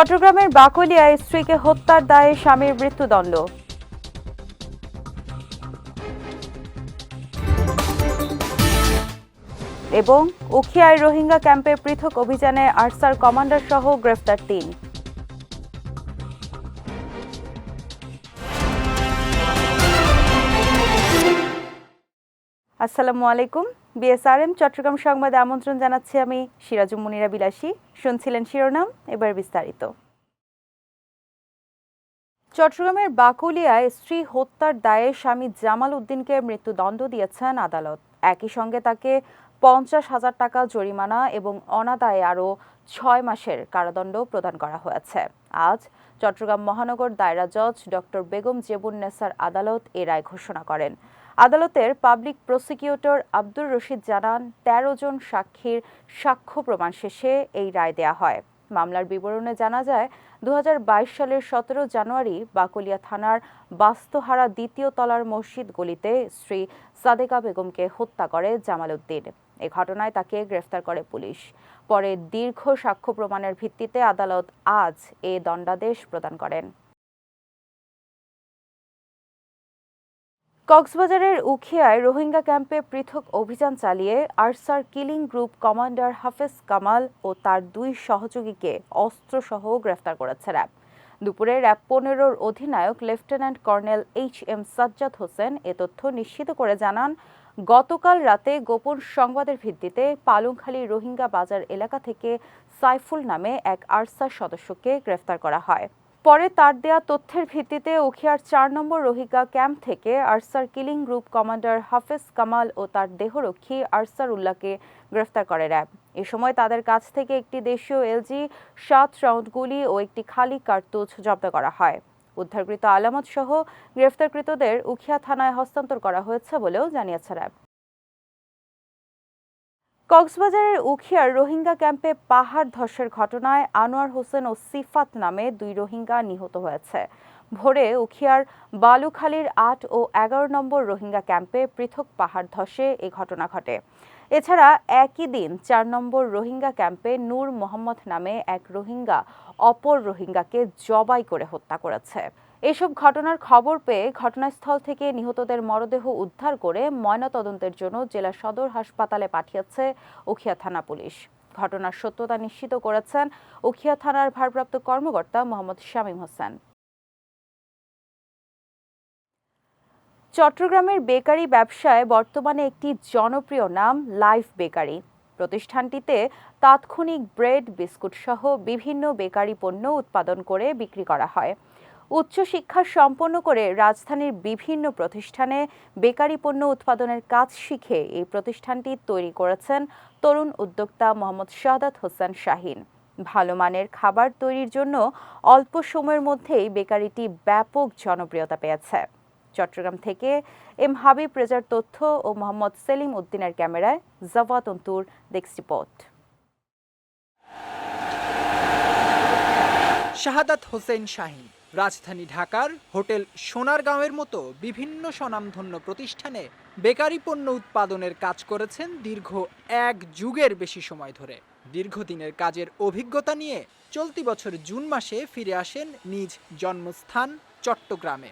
চট্টগ্রামের বাকলিয়ায় স্ত্রীকে হত্যার দায়ে স্বামীর মৃত্যুদণ্ড। এবং উখিয়ায় রোহিঙ্গা ক্যাম্পে পৃথক অভিযানে আরসার কমান্ডার সহ গ্রেফতার তিন। আসসালামু আলাইকুম। বিএসআরএম, চট্টগ্রাম সংবাদে আমন্ত্রণ জানাচ্ছি আমি সিরাজুম মুনিরা বিলাসী। শুনছিলেন শিরোনাম, এবার বিস্তারিত। চট্টগ্রামের বাকুলিয়ায় স্ত্রী হত্যার দায়ে স্বামী জামাল উদ্দিনকে মৃত্যুদণ্ড দিয়েছেন আদালত। একই সঙ্গে তাকে পঞ্চাশ হাজার টাকা জরিমানা এবং অনাদায়ে আরও ছয় মাসের কারাদণ্ড প্রদান করা হয়েছে। আজ চট্টগ্রাম মহানগর দায়রা জজ ডক্টর বেগম জেবুন নেসার আদালত এ রায় ঘোষণা করেন। আদালতের পাবলিক প্রসিকিউটর আব্দুর রশিদ জানান, তেরো জন সাক্ষীর সাক্ষ্য প্রমাণ শেষে এই রায় দেয়া হয়। মামলার বিবরণে জানা যায় দু হাজার বাইশ সালের সতেরো জানুয়ারি বাকলিয়া থানার বাস্তহারা দ্বিতীয় তলার মসজিদ গলিতে স্ত্রী সাদেকা বেগমকে হত্যা করে জামাল উদ্দিন। এ ঘটনায় তাকে গ্রেফতার করে পুলিশ। পরে দীর্ঘ সাক্ষ্য প্রমাণের ভিত্তিতে আদালত আজ এ দণ্ডাদেশ প্রদান করেন। কক্সবাজারের উখিয়ায় রোহিঙ্গা ক্যাম্পে পৃথক অভিযান চালিয়ে Archer killing group commander Hafez Kamal ও তার দুই সহযোগীকে অস্ত্রসহ গ্রেফতার করেছে র্যাব। দুপুরে র্যাব পনেরোর অধিনায়ক lieutenant colonel H M Sajjad Hossain এ তথ্য নিশ্চিত করে জানান, গতকাল রাতে গোপন সংবাদের ভিত্তিতে পালংখালী রোহিঙ্গা বাজার এলাকা থেকে সাইফুল নামে এক আরসার সদস্যকে গ্রেফতার করা হয়। পরে তার দেয়া তথ্যের ভিত্তিতে উখিয়ার চার নম্বর রোহিঙ্গা ক্যাম্প থেকে Archer killing group commander Hafez Kamal ও তার দেহরক্ষী আরসার উল্লাহকে গ্রেফতার করে র্যাব। এ সময় তাদের কাছ থেকে একটি দেশীয় এলজি, সাত রাউন্ড গুলি ও একটি খালি কার্তুজ জব্দ করা হয়। উদ্ধারকৃত আলামত সহ গ্রেফতারকৃতদের উখিয়া থানায় হস্তান্তর করা হয়েছে বলেও জানিয়েছে র্যাব। কক্সবাজারের উখিয়ার রোহিঙ্গা ক্যাম্পে পাহাড় ধসের ঘটনায় আনোয়ার হোসেন ও সিফাত নামে দুই রোহিঙ্গা নিহত হয়েছে। ভোরে উখিয়ার বালুখালীর আট ও এগারো নম্বর রোহিঙ্গা ক্যাম্পে পৃথক পাহাড় ধসে এ ঘটনা ঘটে। এছাড়া একই দিন চার নম্বর রোহিঙ্গা ক্যাম্পে নূর মোহাম্মদ নামে এক রোহিঙ্গা অপর রোহিঙ্গাকে জবাই করে হত্যা করেছে। এসব ঘটনার খবর পেয়ে ঘটনাস্থল থেকে নিহতদের মরদেহ উদ্ধার করে ময়নাতদন্তের জন্য জেলা সদর হাসপাতালে পাঠিয়েছে উখিয়া থানা পুলিশ। ঘটনার সত্যতা নিশ্চিত করেছেন উখিয়া থানার ভারপ্রাপ্ত কর্মকর্তা মোহাম্মদ শামীম হোসেন। চট্টগ্রামের বেকারি ব্যবসায় বর্তমানে একটি জনপ্রিয় নাম, লাইফ বেকারি। প্রতিষ্ঠানটিতে তাৎক্ষণিক ব্রেড, বিস্কুট সহ বিভিন্ন বেকারি পণ্য উৎপাদন করে বিক্রি করা হয়। উচ্চশিক্ষা সম্পন্ন করে রাজধানীর বিভিন্ন প্রতিষ্ঠানে বেকারি পণ্য উৎপাদনের কাজ শিখে এই প্রতিষ্ঠানটি তৈরি করেছেন তরুণ উদ্যোক্তা মোহাম্মদ শাহাদাত হোসেন শাহিন। ভালো মানের খাবার তৈরির জন্য অল্প সময়ের মধ্যেই বেকারিটি ব্যাপক জনপ্রিয়তা পেয়েছে। চট্টগ্রাম থেকে এম হাবিব রেজার তথ্য ও মোহাম্মদ সেলিম উদ্দিনের ক্যামেরায় জাওয়াত অন্তুর রিপোর্ট। শাহাদাত হোসেন শাহিন। রাজধানী ঢাকার হোটেল সোনারগাঁওয়ের মতো বিভিন্ন স্বনামধন্য প্রতিষ্ঠানে বেকারি পণ্য উৎপাদনের কাজ করেছেন দীর্ঘ এক যুগের বেশি সময় ধরে। দীর্ঘদিনের কাজের অভিজ্ঞতা নিয়ে চলতি বছর জুন মাসে ফিরে আসেন নিজ জন্মস্থান চট্টগ্রামে।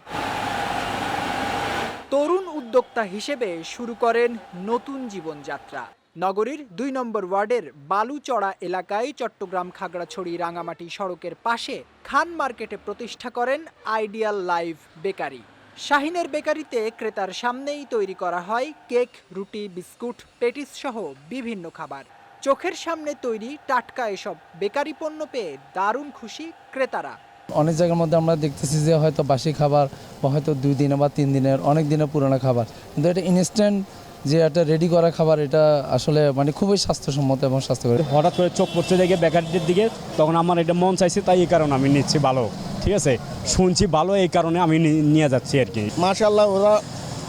তরুণ উদ্যোক্তা হিসেবে শুরু করেন নতুন জীবনযাত্রা। নগরীর দুই নম্বর ওয়ার্ডের বালুচড়া এলাকায় চট্টগ্রাম খাগড়াছড়ি রাঙামাটি সড়কের পাশে খান মার্কেটে প্রতিষ্ঠা করেন আইডিয়াল লাইভ বেকারি। শাহিনের বেকারিতে ক্রেতার সামনেই তৈরি করা হয় কেক, রুটি, বিস্কুট, পেটিস সহ বিভিন্ন খাবার। চোখের সামনে তৈরি টাটকা এসব বেকারি পণ্য পেয়ে দারুণ খুশি ক্রেতারা। অনেক জায়গার মধ্যে আমরা দেখতেছি যে হয়তো বাসি খাবার বা হয়তো দুই দিনে বা তিন দিনের, অনেক দিনের পুরোনো খাবার। কিন্তু এটা ইনস্ট্যান্ট যে একটা রেডি করা খাবার এটা আসলে মানে খুবই স্বাস্থ্যসম্মত এবং স্বাস্থ্যকর। হঠাৎ করে চোখ পড়ছে দেখে বেকারিটির দিকে তখন আমার এটা মন চাইছে তাই এই কারণে আমি নিচ্ছি ভালো। ঠিক আছে? শুনছি ভালো এই কারণে আমি নি- নিয়ে যাচ্ছি আর কি। মাশাল্লাহ ওরা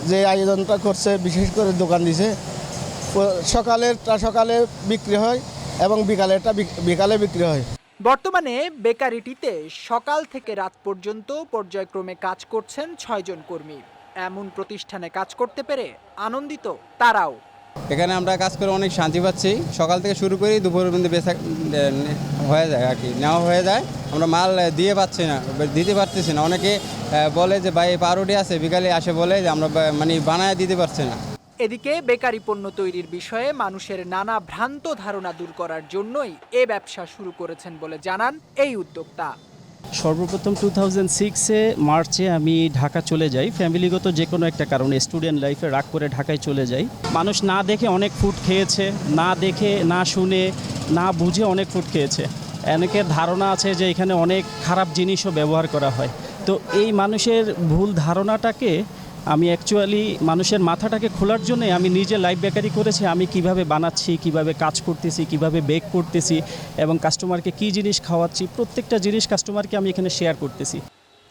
যে আয়োজনটা করছে বিশেষ করে দোকান দিছে সকালেরটা সকালে বিক্রি হয় এবং বিকালেরটা বিক- বিকালে বিক্রি হয়। বর্তমানে বেকারিটিতে সকাল থেকে রাত পর্যন্ত পর্যায়ক্রমে কাজ করছেন ছয়জন কর্মী। এমন প্রতিষ্ঠানে কাজ করতে পেরে আনন্দিত তারাও। এখানে আমরা কাজ করে অনেক শান্তি পাচ্ছি। সকাল থেকে শুরু করি দুপুর পর্যন্ত বেচা হয়ে যায় আর কি। নেওয়া হয়ে যায়। আমরা মাল দিয়ে পাচ্ছি না দিতে পারতেছি না। অনেকে বলে যে ভাই পাউরুটি আছে। বিকালে আসে বলে যে আমরা মানে বানায় দিতে পারছি না। এদিকে বেকারি পণ্য তৈরির বিষয়ে মানুষের নানা ভ্রান্ত ধারণা দূর করার জন্যই এ ব্যবসা শুরু করেছেন বলে জানান এই উদ্যোক্তা। সর্বপ্রথম টু থাউজেন্ড সিক্সে মার্চে আমি ঢাকা চলে যাই। ফ্যামিলিগত যে কোনো একটা কারণে স্টুডেন্ট লাইফে রাগ করে ঢাকায় চলে যাই। মানুষ না দেখে অনেক ফুড খেয়েছে, না দেখে, না শুনে, না বুঝে অনেক ফুড খেয়েছে। অনেকের ধারণা আছে যে এখানে অনেক খারাপ জিনিসও ব্যবহার করা হয়। তো এই মানুষের ভুল ধারণাটাকে আমি অ্যাকচুয়ালি মানুষের মাথাটাকে খোলার জন্য আমি নিজে লাইভ বেকারি করেছি, আমি কীভাবে বানাচ্ছি, কীভাবে কাজ করতেছি, কীভাবে বেক করতেছি এবং কাস্টমারকে কি জিনিস খাওয়াচ্ছি, প্রত্যেকটা জিনিস কাস্টমারকে আমি এখানে শেয়ার করতেছি।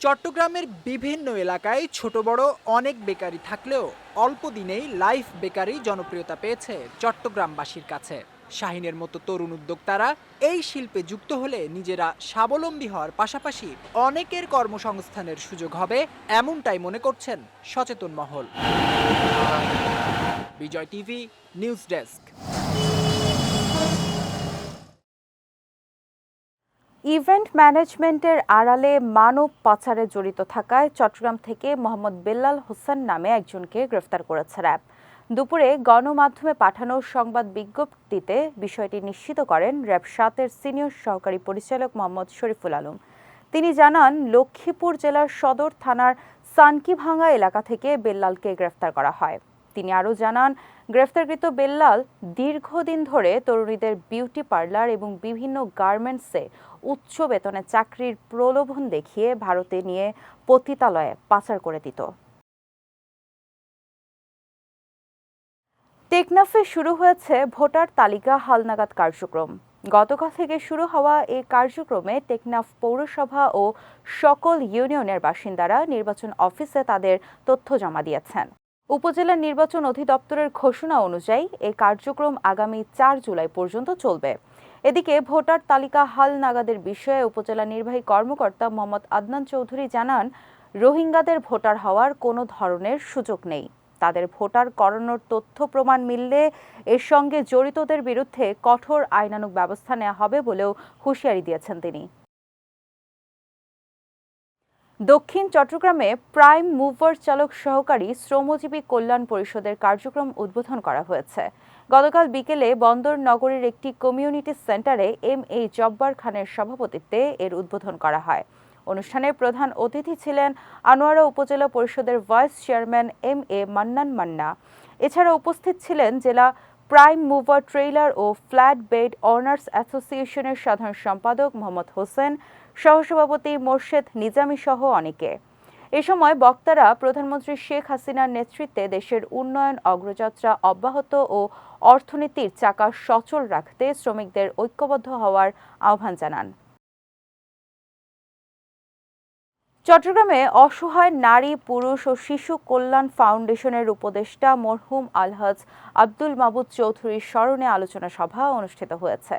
চট্টগ্রামের বিভিন্ন এলাকায় ছোট বড় অনেক বেকারি থাকলেও অল্প দিনেই লাইফ বেকারি জনপ্রিয়তা পেয়েছে চট্টগ্রামবাসীর কাছে। শাহিনের মতো তরুণ উদ্যোক্তারা এই শিল্পে যুক্ত হলে নিজেরা স্বাবলম্বী হওয়ার পাশাপাশি অনেকের কর্মসংস্থানের সুযোগ হবে এমনটাই মনে করছেন সচেতন মহল। Bijoy TV, news desk. Event ম্যানেজমেন্টের আড়ালে মানব পাচারে জড়িত থাকায় চট্টগ্রাম থেকে মোহাম্মদ বেল্লাল হোসেন নামে একজনকে গ্রেফতার করেছে র্যাব। দুপুরে গণমাধ্যমে পাঠানো সংবাদ বিজ্ঞপ্তিতে বিষয়টি নিশ্চিত করেন র্যাব সাতের সিনিয়র সহকারী পরিচালক মোহাম্মদ শরীফুল আলম। তিনি জানান, লক্ষ্মীপুর জেলার সদর থানার সানকিভাঙ্গা এলাকা থেকে বেল্লালকে গ্রেফতার করা হয়। তিনি আরও জানান, গ্রেফতারকৃত বেল্লাল দীর্ঘদিন ধরে তরুণীদের বিউটি পার্লার এবং বিভিন্ন গার্মেন্টসে উচ্চ বেতনে চাকরির প্রলোভন দেখিয়ে ভারতে নিয়ে পতিতালয়ে পাচার করে দিত। টেকনাফে শুরু হয়েছে ভোটার তালিকা হালনাগাদ কার্যক্রম। গতকাল থেকে শুরু হওয়া এই কার্যক্রমে টেকনাফ পৌরসভা ও সকল ইউনিয়নের বাসিন্দারা নির্বাচন অফিসে তাদের তথ্য জমা দিয়েছেন। উপজেলা নির্বাচন অধিদপ্তরের ঘোষণা অনুযায়ী এই কার্যক্রম আগামী চার জুলাই পর্যন্ত চলবে। এদিকে ভোটার তালিকা হাল নাগাদের বিষয়ে উপজেলা নির্বাহী কর্মকর্তা মোহাম্মদ আদনান চৌধুরী জানান, রোহিঙ্গাদের ভোটার হওয়ার কোনো ধরনের সুযোগ নেই। তাদের ভোটার করানোর তথ্য প্রমাণ মিললে এর সঙ্গে জড়িতদের বিরুদ্ধে কঠোর আইনানুগ ব্যবস্থা নেওয়া হবে বলেও হুঁশিয়ারি দিয়েছেন তিনি। দক্ষিণ চট্টগ্রামে প্রাইম মুভার চালক সহকারী শ্রমজীবী কল্যাণ পরিষদের কার্যক্রম উদ্বোধন করা হয়েছে। গতকাল বিকেলে বন্দর নগরীর একটি কমিউনিটি সেন্টারে এম এ জব্বার খানের সভাপতিত্বে এর উদ্বোধন করা হয়। অনুষ্ঠানে প্রধান অতিথি ছিলেন আনোয়ারা উপজেলা পরিষদের vice chairman M A Mannan Manna. এছাড়া উপস্থিত ছিলেন জেলা প্রাইম মুভার ট্রেইলার ও ফ্ল্যাট বেড অনার্স অ্যাসোসিয়েশনের সাধারণ সম্পাদক মোহাম্মদ হোসেন, সহসভাপতি মোর্শেদ নিজামী সহ অনেকে। এ সময় বক্তারা প্রধানমন্ত্রী শেখ হাসিনার নেতৃত্বে দেশের উন্নয়ন, অগ্রযাত্রা অব্যাহত ও অর্থনীতির চাকা সচল রাখতে শ্রমিকদের ঐক্যবদ্ধ হওয়ার আহ্বান জানান। চট্টগ্রামে অসহায় নারী, পুরুষ ও শিশু কল্যাণ ফাউন্ডেশনের উপদেষ্টা মরহুম আলহাজ আব্দুল মাবুদ চৌধুরীর স্মরণে আলোচনা সভা অনুষ্ঠিত হয়েছে।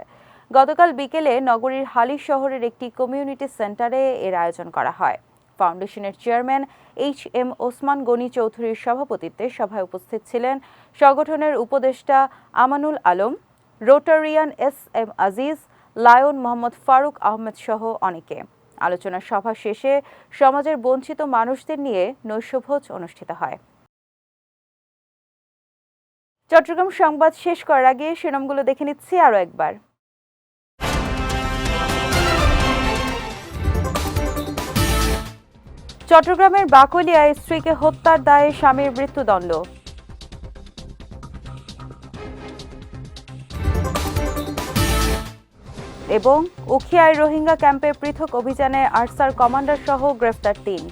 গতকাল বিকেলে নগরীর হালি শহরের একটি কমিউনিটি সেন্টারে এর আয়োজন করা হয়। ফাউন্ডেশনের chairman H M Osman Goni চৌধুরীর সভাপতিত্বে সভায় উপস্থিত ছিলেন সংগঠনের উপদেষ্টা Amanul Alam, Rotarian S M Aziz, Lion Mohammad Faruk Ahmed সহ অনেকে। আলোচনা সভা শেষে সমাজের বঞ্চিত মানুষদের নিয়ে নৈশভোজ অনুষ্ঠিত হয়। চট্টগ্রাম সংবাদ শেষ করার আগে শিরোনামগুলো দেখে নিচ্ছি আরও একবার। চট্টগ্রামের বাকলিয়ায় স্ত্রীকে হত্যার দায়ে স্বামীর মৃত্যুদণ্ড। এবং উখিয়ায় রোহিঙ্গা ক্যাম্পে পৃথক অভিযানে আরসার কমান্ডার সহ গ্রেফতার তিন।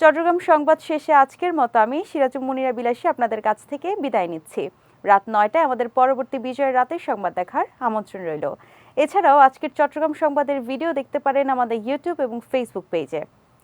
চট্টগ্রাম সংবাদ শেষে আজকের মতো আমি সিরাজুম মুনিরা বিলাসী আপনাদের কাছ থেকে বিদায় নিচ্ছি। রাত নয়টায় আমাদের পরবর্তী বিজয়ের রাতে সংবাদ দেখার আমন্ত্রণ রইল। এছাড়াও আজকের চট্টগ্রাম সংবাদের ভিডিও দেখতে পারেন আমাদের ইউটিউব এবং ফেসবুক পেজে